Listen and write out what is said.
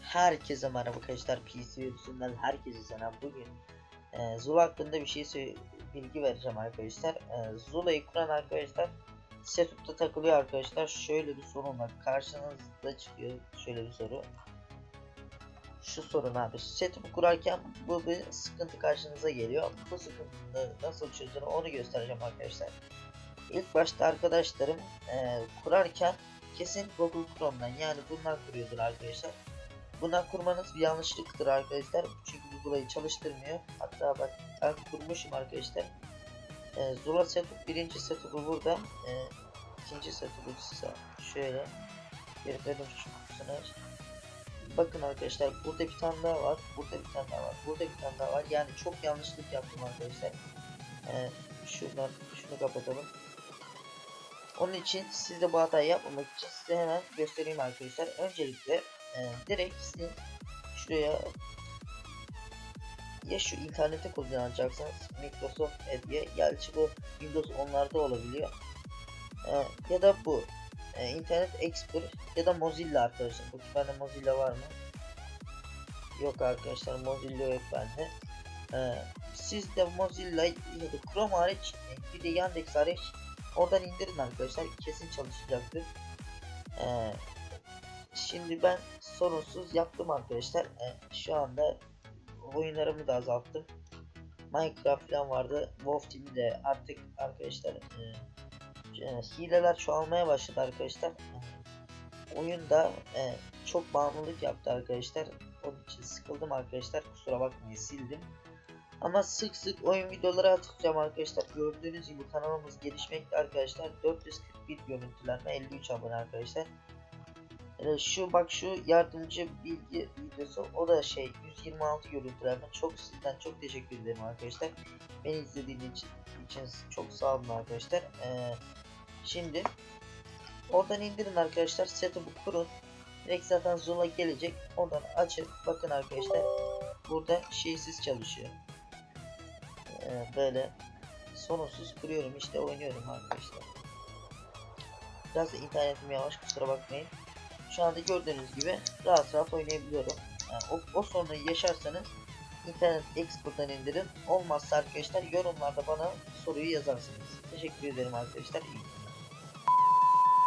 Herkese merhaba arkadaşlar. PC virüsünden herkese selam. Bugün e, Zula hakkında bir şey bilgi vereceğim arkadaşlar. E, Zula'yı kuran arkadaşlar setup'ta takılıyor arkadaşlar. Şöyle bir sorun var. Karşınızda çıkıyor şöyle bir soru şu sorun abi setup'u kurarken bu bir sıkıntı karşınıza geliyor bu sıkıntıyı nasıl çözülür onu göstereceğim arkadaşlar İlk başta arkadaşlarım e, kurarken kesin Google Chrome'dan yani bundan kuruyordur arkadaşlar Bundan kurmanız bir yanlışlıktır arkadaşlar. Çünkü bu çalıştırmıyor. Hatta bak ben kurmuşum arkadaşlar. Ee, Zula setup birinci setup'u burada. Ee, ikinci setup'u şöyle. Bir bölüm şu kutusunu. Bakın arkadaşlar burada bir tane daha var. Burada bir tane daha var. Burada bir tane daha var. Yani çok yanlışlık yaptım arkadaşlar. Ee, şuradan şunu kapatalım. Onun için siz de bu hatayı yapmamak için size hemen göstereyim arkadaşlar. Öncelikle e, direkt sizin şuraya ya şu internete kullanacaksınız Microsoft Edge gerçi bu Windows onlarda olabiliyor e, ya da bu e, Internet Explorer ya da Mozilla arkadaşlar bu bende Mozilla var mı yok arkadaşlar Mozilla yok bende e, siz de Mozilla ya da Chrome hariç bir de Yandex hariç oradan indirin arkadaşlar kesin çalışacaktır e, Şimdi ben sorunsuz yaptım arkadaşlar. E, şu anda oyunlarımı da azalttım. Minecraft falan vardı. Wolf Team'i de artık arkadaşlar e, e, hileler çoğalmaya başladı arkadaşlar. Oyunda e, çok bağımlılık yaptı arkadaşlar. Onun için sıkıldım arkadaşlar. Kusura bakmayın sildim. Ama sık sık oyun videoları atacağım arkadaşlar. Gördüğünüz gibi kanalımız gelişmekte arkadaşlar. 441 görüntülenme 53 abone arkadaşlar. Ee, şu bak şu yardımcı bilgi videosu o da şey 126 görüntülerden çok sizden çok teşekkür ederim arkadaşlar. Beni izlediğiniz için, için çok sağ olun arkadaşlar. Ee, şimdi oradan indirin arkadaşlar setup'ı kurun. Direkt zaten Zula gelecek. Oradan açıp bakın arkadaşlar burada şeysiz çalışıyor. Ee, böyle sorunsuz kuruyorum işte oynuyorum arkadaşlar. Biraz internetim yavaş kusura bakmayın şu anda gördüğünüz gibi rahat rahat oynayabiliyorum. Yani o, o sorunu yaşarsanız internet export'tan indirin. Olmazsa arkadaşlar yorumlarda bana soruyu yazarsınız. Teşekkür ederim arkadaşlar. İyi